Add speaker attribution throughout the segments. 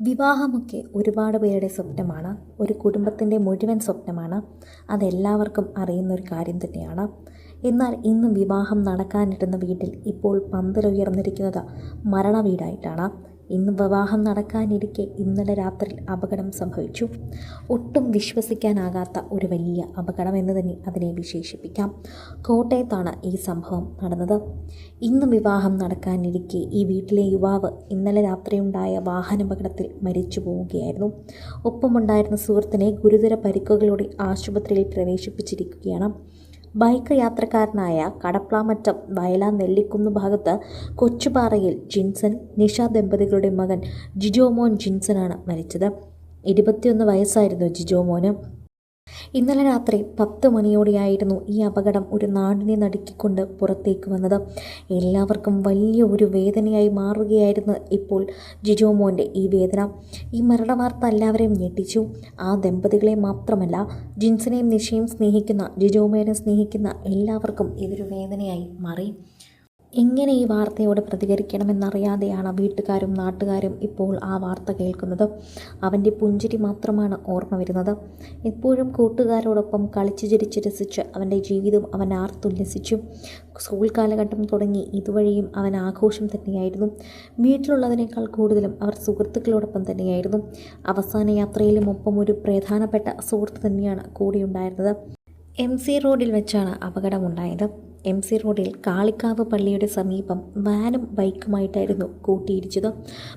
Speaker 1: വിവാഹമൊക്കെ ഒരുപാട് പേരുടെ സ്വപ്നമാണ്. ഒരു കുടുംബത്തിന്റെ മുഴുവൻ സ്വപ്നമാണ്. അതെല്ലാവർക്കും അറിയുന്ന ഒരു കാര്യം തന്നെയാണ്. എന്നാൽ ഇന്ന് വിവാഹം നടക്കാനിരുന്ന വീട്ടിൽ ഇപ്പോൾ പന്തലുയർന്നിരിക്കുന്നത് മരണ വീടായിട്ടാണ്. ഇന്ന് വിവാഹം നടക്കാനിരിക്കെ ഇന്നലെ രാത്രി അപകടം സംഭവിച്ചു. ഒട്ടും വിശ്വസിക്കാനാകാത്ത ഒരു വലിയ അപകടം എന്ന് തന്നെ അതിനെ വിശേഷിപ്പിക്കാം. കോട്ടയത്താണ് ഈ സംഭവം നടന്നത്. ഇന്ന് വിവാഹം നടക്കാനിരിക്കെ ഈ വീട്ടിലെ യുവാവ് ഇന്നലെ രാത്രിയുണ്ടായ വാഹനാപകടത്തിൽ മരിച്ചു പോവുകയായിരുന്നു. ഒപ്പമുണ്ടായിരുന്ന സുഹൃത്തിനെ ഗുരുതര പരിക്കുകളോടെ ആശുപത്രിയിൽ പ്രവേശിപ്പിച്ചിരിക്കുകയാണ്. ബൈക്ക് യാത്രക്കാരനായ കടപ്ലാമറ്റം വയലാ നെല്ലിക്കുന്ന് ഭാഗത്ത് കൊച്ചുപാറയിൽ ജിൻസൺ നിഷ ദമ്പതികളുടെ മകൻ ജിജോമോൻ ജിൻസനാണ് മരിച്ചത്. ഇരുപത്തിയൊന്ന് വയസ്സായിരുന്നു ജിജോമോന്. ഇന്നലെ രാത്രി പത്ത് മണിയോടെയായിരുന്നു ഈ അപകടം ഒരു നാടിനെ നടുക്കിക്കൊണ്ട് പുറത്തേക്ക് വന്നത്. എല്ലാവർക്കും വലിയ ഒരു വേദനയായി മാറുകയായിരുന്നു ഇപ്പോൾ ജിജോമോന്റെ ഈ വേദന. ഈ മരണവാർത്ത എല്ലാവരെയും ഞെട്ടിച്ചു. ആ ദമ്പതികളെ മാത്രമല്ല ജിൻസിനെയും നിഷയും സ്നേഹിക്കുന്ന ജിജോമോനെ സ്നേഹിക്കുന്ന എല്ലാവർക്കും ഇതൊരു വേദനയായി മാറി. എങ്ങനെ ഈ വാർത്തയോട് പ്രതികരിക്കണമെന്നറിയാതെയാണ് വീട്ടുകാരും നാട്ടുകാരും ഇപ്പോൾ ആ വാർത്ത കേൾക്കുന്നത്. അവന്റെ പുഞ്ചിരി മാത്രമാണ് ഓർമ്മ വരുന്നത്. എപ്പോഴും കൂട്ടുകാരോടൊപ്പം കളിച്ചു ചിരിച്ച് രസിച്ച് അവന്റെ ജീവിതം അവൻ ആർത്തുല്ലസിച്ചു. സ്കൂൾ കാലഘട്ടം തുടങ്ങി ഇതുവഴിയും അവൻ ആഘോഷം തന്നെയായിരുന്നു. വീട്ടിലുള്ളതിനേക്കാൾ കൂടുതലും അവർ സുഹൃത്തുക്കളോടൊപ്പം തന്നെയായിരുന്നു. അവസാന യാത്രയിലും ഒപ്പം ഒരു പ്രധാനപ്പെട്ട സുഹൃത്ത് തന്നെയാണ് കൂടെയുണ്ടായിരുന്നത്. എം സി റോഡിൽ വെച്ചാണ് അപകടമുണ്ടായത്. എം സി റോഡിൽ കാളിക്കാവ് പള്ളിയുടെ സമീപം വാനും ബൈക്കുമായിട്ടായിരുന്നു കൂട്ടിയിടിച്ചത്.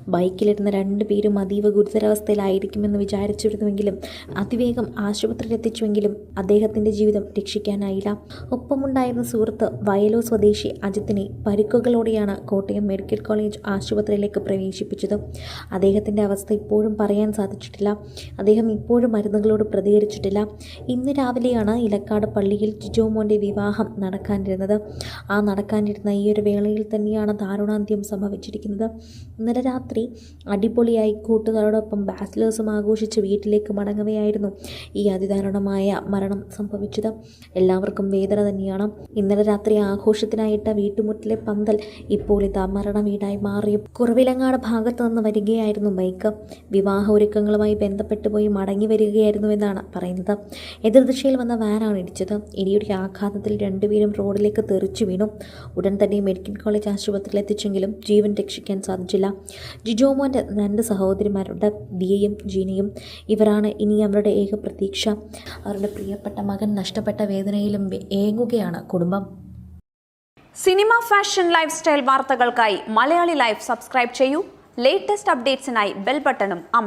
Speaker 1: ബൈക്കിലിരുന്ന രണ്ട് പേരും അതീവ ഗുരുതരാവസ്ഥയിലായിരിക്കുമെന്ന് വിചാരിച്ചിരുന്നുവെങ്കിലും അതിവേഗം ആശുപത്രിയിലെത്തിച്ചുവെങ്കിലും അദ്ദേഹത്തിന്റെ ജീവിതം രക്ഷിക്കാനായില്ല. ഒപ്പമുണ്ടായിരുന്ന സുഹൃത്ത് വയലോ സ്വദേശി അജിത്തിനെ പരിക്കുകളോടെയാണ് കോട്ടയം മെഡിക്കൽ കോളേജ് ആശുപത്രിയിലേക്ക് പ്രവേശിപ്പിച്ചത്. അദ്ദേഹത്തിന്റെ അവസ്ഥ ഇപ്പോഴും പറയാൻ സാധിച്ചിട്ടില്ല. അദ്ദേഹം ഇപ്പോഴും മരുന്നുകളോട് പ്രതികരിച്ചിട്ടില്ല. ഇന്ന് രാവിലെയാണ് ഇലക്കാട് പള്ളിയിൽ ജിജോമോന്റെ വിവാഹം നടക്കാനിരുന്നത് ആ നടക്കാനിരുന്ന ഈ ഒരു വേളയിൽ തന്നെയാണ് ദാരുണാന്ത്യം സംഭവിച്ചിരിക്കുന്നത്. ഇന്നലെ രാത്രി അടിപൊളിയായി കൂട്ടുകാരോടൊപ്പം ബാച്ചിലേഴ്സും ആഘോഷിച്ച് വീട്ടിലേക്ക് മടങ്ങവെയായിരുന്നു ഈ അതിദാരുണമായ മരണം സംഭവിച്ചത്. എല്ലാവർക്കും വേദന തന്നെയാണ്. ഇന്നലെ രാത്രി ആഘോഷത്തിനായിട്ട് വീട്ടുമുറ്റിലെ പന്തൽ ഇപ്പോൾ ഇതാ മരണ വീടായി മാറി കുറവിലങ്ങാട് ഭാഗത്ത് നിന്ന് വരികയായിരുന്നു ബൈക്ക് വിവാഹ ഒരുക്കങ്ങളുമായി ബന്ധപ്പെട്ട് പോയി മടങ്ങി വരികയായിരുന്നു എന്നാണ് പറയുന്നത്. എതിർദിശയിൽ വന്ന വാനാണ് ഇടിച്ചത്. ഇടിയുടെ ആഘാതത്തിൽ രണ്ടുപേരും റോഡിലേക്ക് തെറിച്ചു വീണു. ഉടൻ തന്നെ മെഡിക്കൽ കോളേജ് ആശുപത്രിയിൽ എത്തിച്ചെങ്കിലും ജീവൻ രക്ഷിക്കാൻ സാധിച്ചില്ല. ജിജോമോന്റെ രണ്ട് സഹോദരിമാരുണ്ട്. ദിയയും ജീനയും. ഇവരാണ് ഇനി അവരുടെ ഏക പ്രതീക്ഷ. അവരുടെ പ്രിയപ്പെട്ട മകൻ നഷ്ടപ്പെട്ട വേദനയിലും ഏങ്ങുകയാണ് കുടുംബം.
Speaker 2: സിനിമ ഫാഷൻ ലൈഫ് സ്റ്റൈൽ വാർത്തകൾക്കായി മലയാളി ലൈഫ് സബ്സ്ക്രൈബ് ചെയ്യൂ. ലേറ്റസ്റ്റ് അപ്ഡേറ്റ്സിനായി ബെൽ ബട്ടണും അമർ